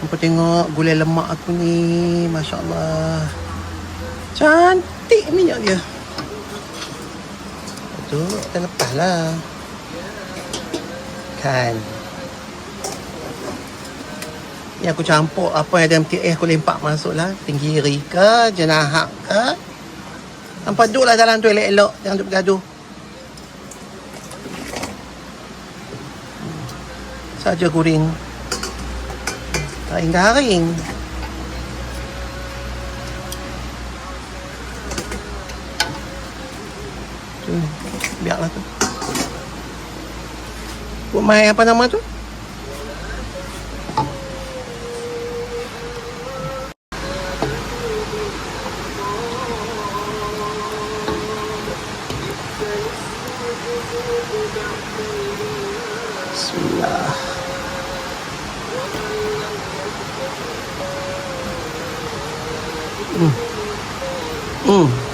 Hampa tengok gulai lemak aku ni. Masya Allah. Cantik minyak dia. Tu, kita lepas lah. Kan. Ni aku campur apa yang ada MTS aku lempak masuk lah. Tenggiri ke, jenahak ke. Nampak duduk lah dalam tu elok-elok. Jangan duduk bergaduh. Saja goreng. Garing-garing. Tu, biarlah tu. Buat main apa nama tu? Hmm. Hmm.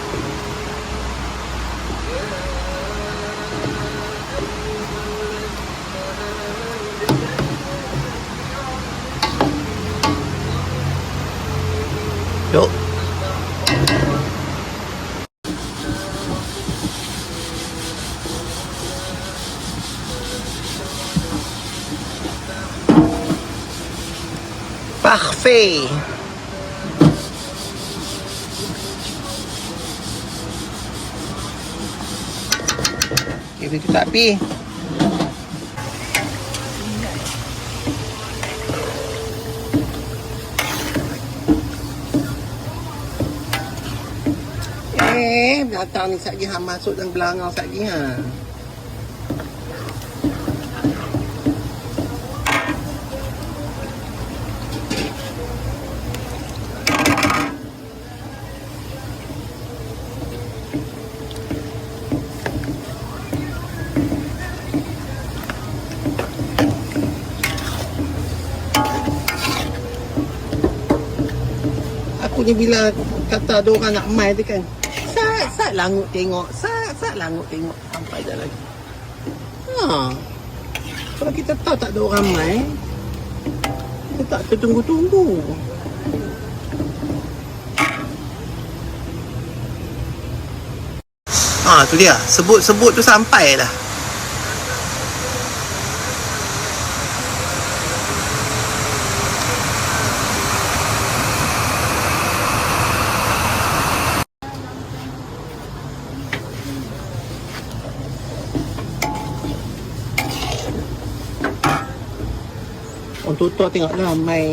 Kita tutup api. Eh, datang ni sekejap ha, masuk dalam belakang sekejap ha. Ni bila kata ada orang nak mai tu kan. Sat, sat langut tengok. Sat, sat langut tengok. Sampai dah lagi. Ha. Kalau kita tahu tak ada orang mai, kita tak tertunggu-tunggu. Ha, tu dia. Sebut-sebut tu sampai lah. Orang tutor tengoklah mai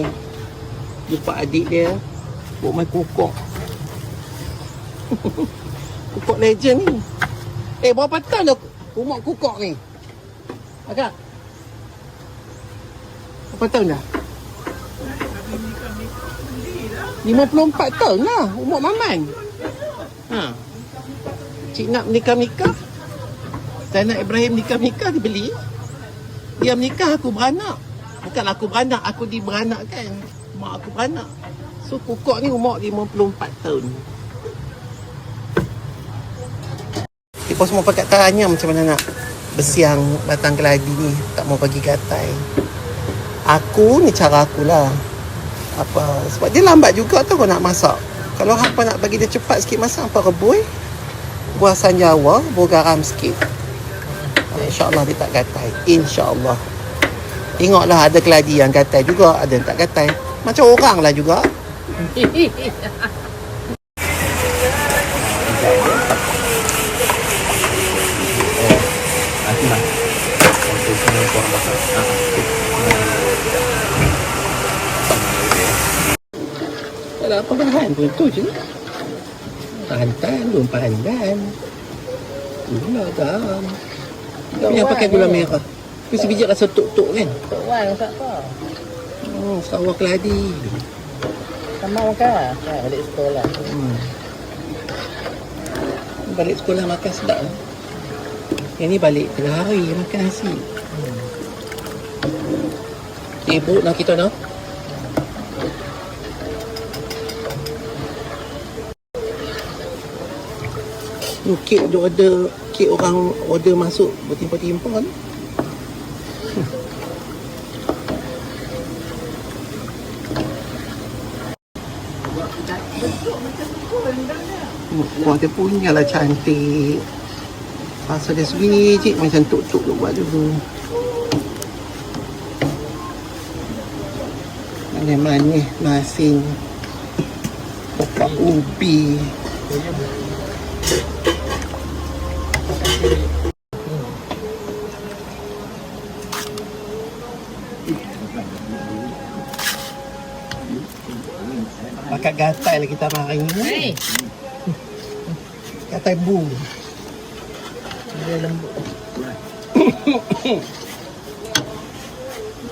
jumpa adik dia buat mai kukuk. kukuk legend ni. Eh berapa tahun dah rumah kukuk ni? Agak. Berapa tahun dah? 54 tahun lah umur Maman. Ha. Cik nak menikah-nikah. Saya nak Ibrahim nikah-nikah dia beli. Dia menikah aku beranak. Bukan aku beranak, aku di beranak kan. Mak aku beranak. So kukuk ni umur 54 tahun. Kita semua pakat tanya macam mana nak bersiang batang keladi ni. Tak mau bagi gatai. Aku ni cara aku lah. Apa, sebab dia lambat juga tau kau nak masak. Kalau hampa nak bagi dia cepat sikit masak, hampa rebui. Buah sanjawa, buah garam sikit. InsyaAllah dia tak gatai. InsyaAllah. Tengoklah ada keladi yang gatai juga, ada yang tak gatai. Macam orang lah juga. Apa bahan pun tu je. Santan, belum pandan. Gula. Tapi yang pakai gula merah. Tu sebiji rasa tuk-tuk kan? Tok Wan masak apa? Oh, sawah keladi. Sama makan. Ha, balik sekolah. Hmm. Balik sekolah makan sedap lah. Yang ni balik tengah hari makan nasi. Hmm. Sibuk nak kita nak. Ni kek dia order, kek orang order masuk bertimpah-timpah ni. Dia punya lah cantik. Pasal dia sebiji macam tuk-tuk lu buat dulu. Manis-manis, masin. Pokok ubi. Pakai gatai lah kita makan ni. Hei. Gatai bu. Dia lembut.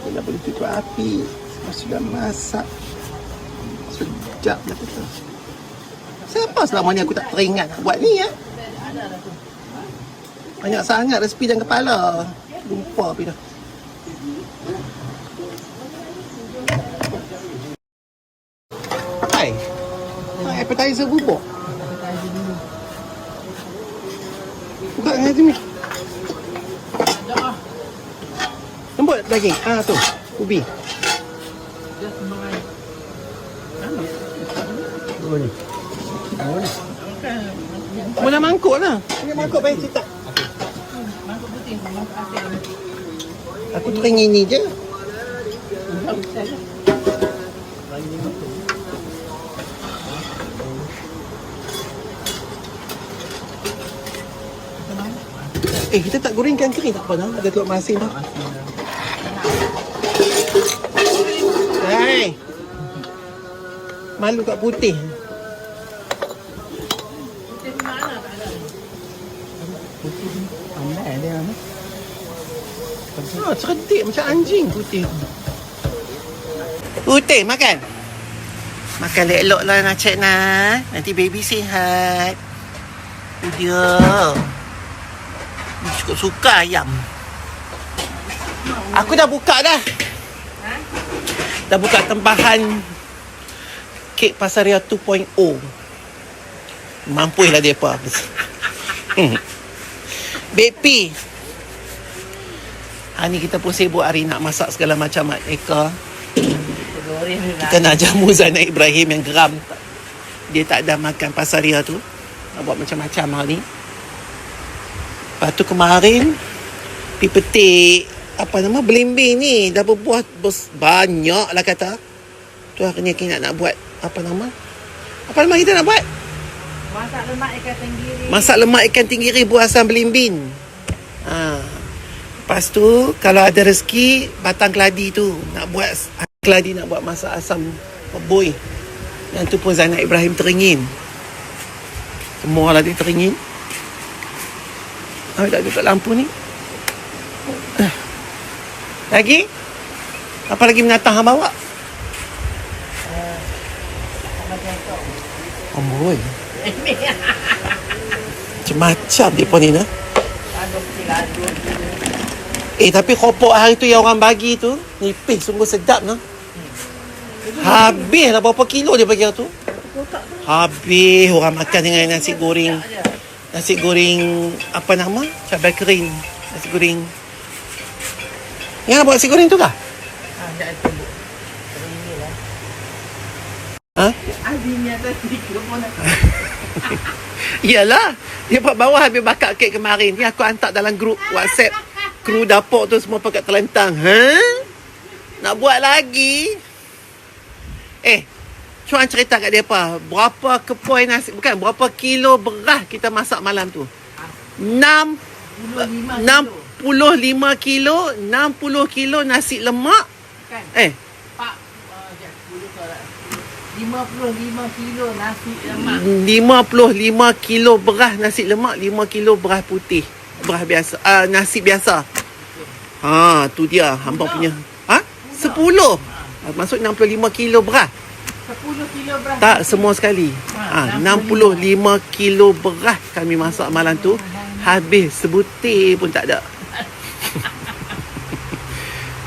Kita boleh tutup api. Sudah masak. Sedap lah kata. Siapa selama ni aku tak teringat buat ni ya? Banyak sangat resipi dalam kepala. Lupa api dah. Hai. Hai, appetizer bubuk. Buka dengan tu ni. Lembut daging. Ah tu. Ubi. Mana mangkuk lah. Ini mangkuk baik cerita. Mangkuk putih, mangkuk asin. Aku teringin ni je. Eh, kita tak gorengkan kering tak apa dah. Ada telur masin dah. Hai. Malu kat putih. Putih mana tak ada. Pandai dia ni. Ha, cerdik macam anjing putih. Putih, makan. Makan elok lah nak cek nak. Nanti baby sihat. Dia. Dia Suka-suka ayam. Aku dah buka dah. Dah buka tempahan kek Pasaria 2.0. Mampu lah dia apa. Hmm. Baby. Hari ni kita pun sibuk hari nak masak segala macam Eka. Goreng ni Kita nak jamu Zainal Ibrahim yang geram. Dia tak ada makan pasaria tu. Nak buat macam-macam hari ni. Lepas tu kemarin, pergi petik, apa nama, belimbing ni. Dah berbuah bers, banyak lah kata. Tu akhirnya kita nak buat, apa nama? Apa nama kita nak buat? Masak lemak ikan tenggiri. Masak lemak ikan tenggiri buah asam belimbing. Ha. Lepas tu, kalau ada rezeki, batang keladi tu. Nak buat, keladi nak buat masak asam boy. Yang tu pun Zainal Ibrahim teringin. Semua lah dia teringin. Oh, tak tutup lampu ni. Eh. Lagi? Apa lagi menatang hang bawa? Oh boy. Macam-macam dia pun ni nah. Eh tapi kopok hari tu yang orang bagi tu Nipis sungguh sedap no Habis lah berapa kilo dia bagi tu Habis orang makan dengan nasi goreng Nasi goreng Apa nama? Cabai kering Nasi goreng Yang nak buat nasi goreng tu kah? Ha. Ini lah. Ha? Adinya tadi mikrofon aku. Iyalah Dia buat bawah habis bakar kek kemarin Ni aku hantar dalam grup WhatsApp Kru dapur tu semua pakai terlentang Ha? Nak buat lagi? Eh Cuan cerita kat dia apa Berapa kepoi nasi Bukan berapa kilo beras kita masak malam tu 6 65 65 kilo 60 kilo nasi lemak. Kan? Eh. Pak. Uh, sekejap, 10 solat. 55 kilo nasi lemak. 55 kilo beras nasi lemak 5 kilo beras putih. Beras biasa uh, nasi biasa. Ha tu dia hamba punya. Ha? 10 Ah, Maksud 65 kilo beras. 10 kilo beras. Tak semua sekali. Ha, 65 kilo beras kami masak malam tu Habis sebutir pun tak ada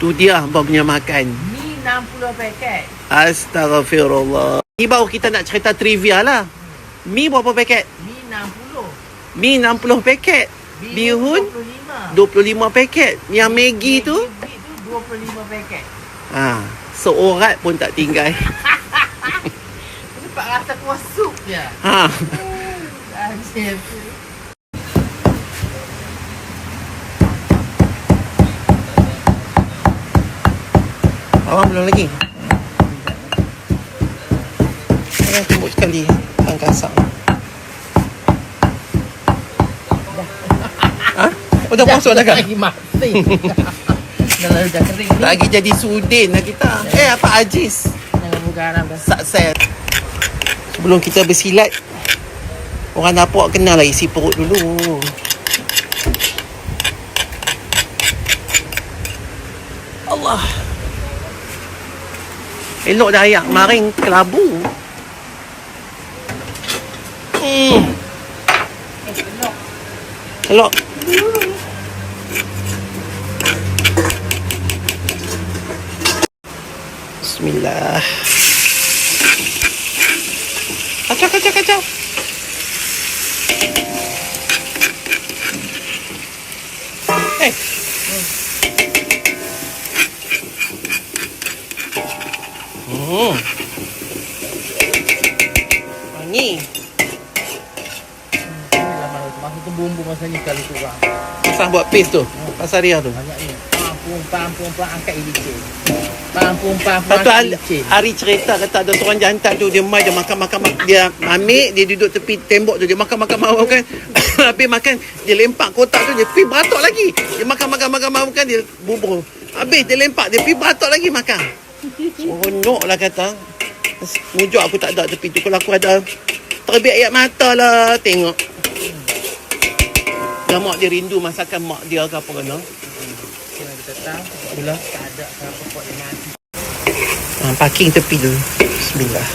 Tu dia hamba punya makan Mi 60 paket. Astaghfirullah Ni baru kita nak cerita trivia lah Mi berapa paket? Mi 60. Mi 60 paket Bihun 25. 25 paket Yang Maggi tu Maggi tu 25 paket. ha, Seorat pun tak tinggal Sebab rasa kuah sup je. ha. Chef. Awang belum lagi. Saya tembok sekali Ang kasang. Ha? Oh, dah masuk dah kan? Lagi mati. Dah lalu dah kering ni. Lagi jadi sudin lah kita. Eh, apa Ajis? Jangan buka dah. Sukses. Sebelum kita bersilat, orang dapur kenal lah isi perut dulu. Elok dah ayak maring kelabu. Hmm. Elok. Bismillah. Kacau, kacau, kacau. Eh. Hmm. Wangi. Lama masa tu ni kali kurang. Pasal buat paste tu. Pasal dia tu. Banyak ni. Pampung, pampung, pampung, angkat ilicin. Pampung, pampung, Lepas tu angkat Ari, ilicin. Ari cerita kata ada seorang jantan tu dia mai dia makan makan makan dia ambil dia duduk tepi tembok tu dia makan makan makan kan habis makan dia lempak kotak tu dia pergi beratok lagi dia makan makan makan makan dia bubur habis dia lempak dia pergi beratok lagi makan seronok lah kata mujuk aku tak ada tepi tu kalau aku ada terbit ayat mata lah tengok dan mak dia rindu masakan mak dia ke apa kena Kena kita tahu. Gula. Tak ada apa pokok yang mati. Ha, parking tepi dulu. Bismillah.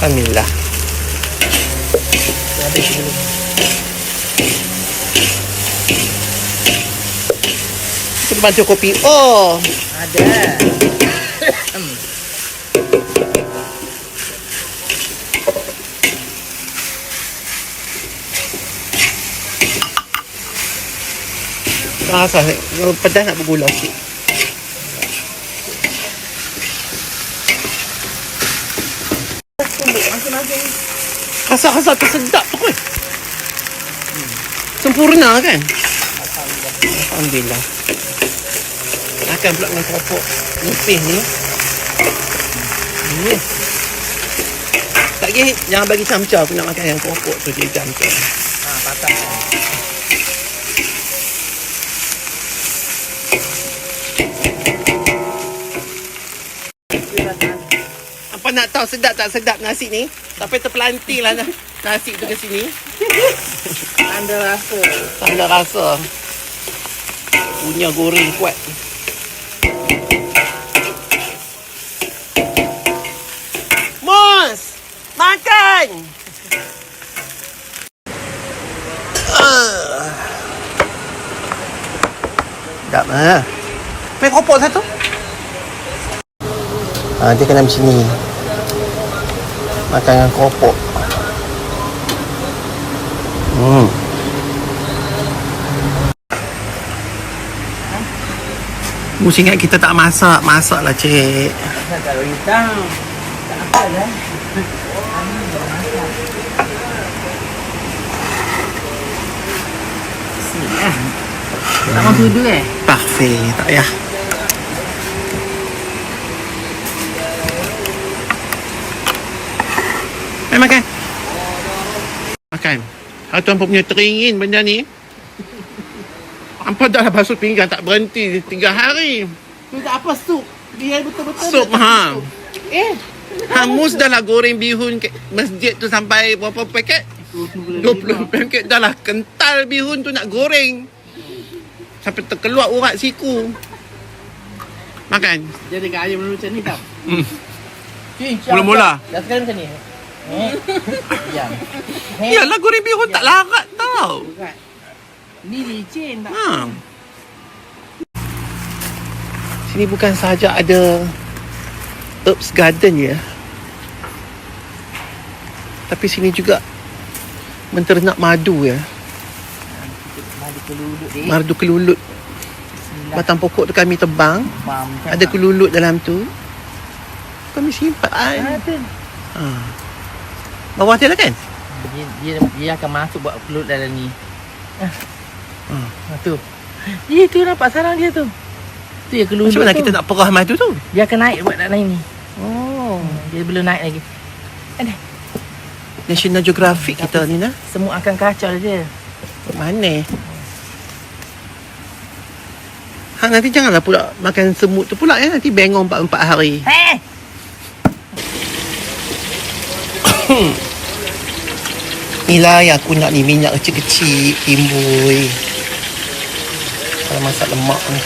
Alhamdulillah. Habis dulu. Bantu kopi. Oh, Ada. rasa kalau pedas nak bergula sikit. Rasa-rasa tu sedap tu kan. Sempurna kan? Alhamdulillah. Makan pula dengan keropok nipis ni. Yes. Tak lagi, jangan bagi camca aku nak makan yang keropok tu dia camca. Ha, patah. Apa nak tahu sedap tak sedap nasi ni? Sampai terpelanting lah na- nasi tu ke sini. Anda rasa. Tanda rasa. Punya goreng kuat. Lah. Main kopok satu. Ah, dia kena macam ni. Makan dengan kopok. Hmm. Mesti ingat kita tak masak. Masak lah, cik. Saya tak risau. Tak apa dah. Bismillah. Tak mau tuduh eh? Parfait. Tak payah. Mari makan. Makan. Ah, tuan punya teringin benda ni. Apa dah lah basuh pinggan tak berhenti tiga hari. Tu tak apa sup. Biar betul-betul. Sup ha. Eh. Hamus dah lah goreng bihun ke masjid tu sampai berapa paket? 20 paket dah lah kental bihun tu nak goreng. Sampai terkeluar urat siku. Makan. Jadi kat ayam macam ni tau. Hmm. Mula-mula. Dah sekarang macam ni. Eh. Diam. Eh. Yalah goreng bihun tak larat tau. Ni licin tak? Ha. Sini bukan sahaja ada herbs garden ya. Tapi sini juga Menternak madu ya. Kelulut dek. Madu kelulut. Bismillah. Batang pokok tu kami tebang. Mam. Ada kelulut dalam tu. Kami simpan. Ada. Ha. Bawah tu lah kan? Dia, dia, dia akan masuk buat kelulut dalam ni. Ah. Hmm. Ah, tu. Dia tu nampak sarang dia tu. Tu yang kelulut Macam mana tu. kita nak perah madu tu? Dia akan naik buat dalam ni. Oh. Dia belum naik lagi. Ada. National Geographic kita ni nah. Semua akan kacau dia. Mana? Ha nanti janganlah pula makan semut tu pula ya nanti bengong 4 4 hari. Eh! Inilah yang aku nak ni minyak kecil-kecil timbul. Kalau masak lemak ni.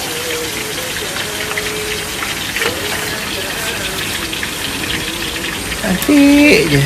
Cantik je.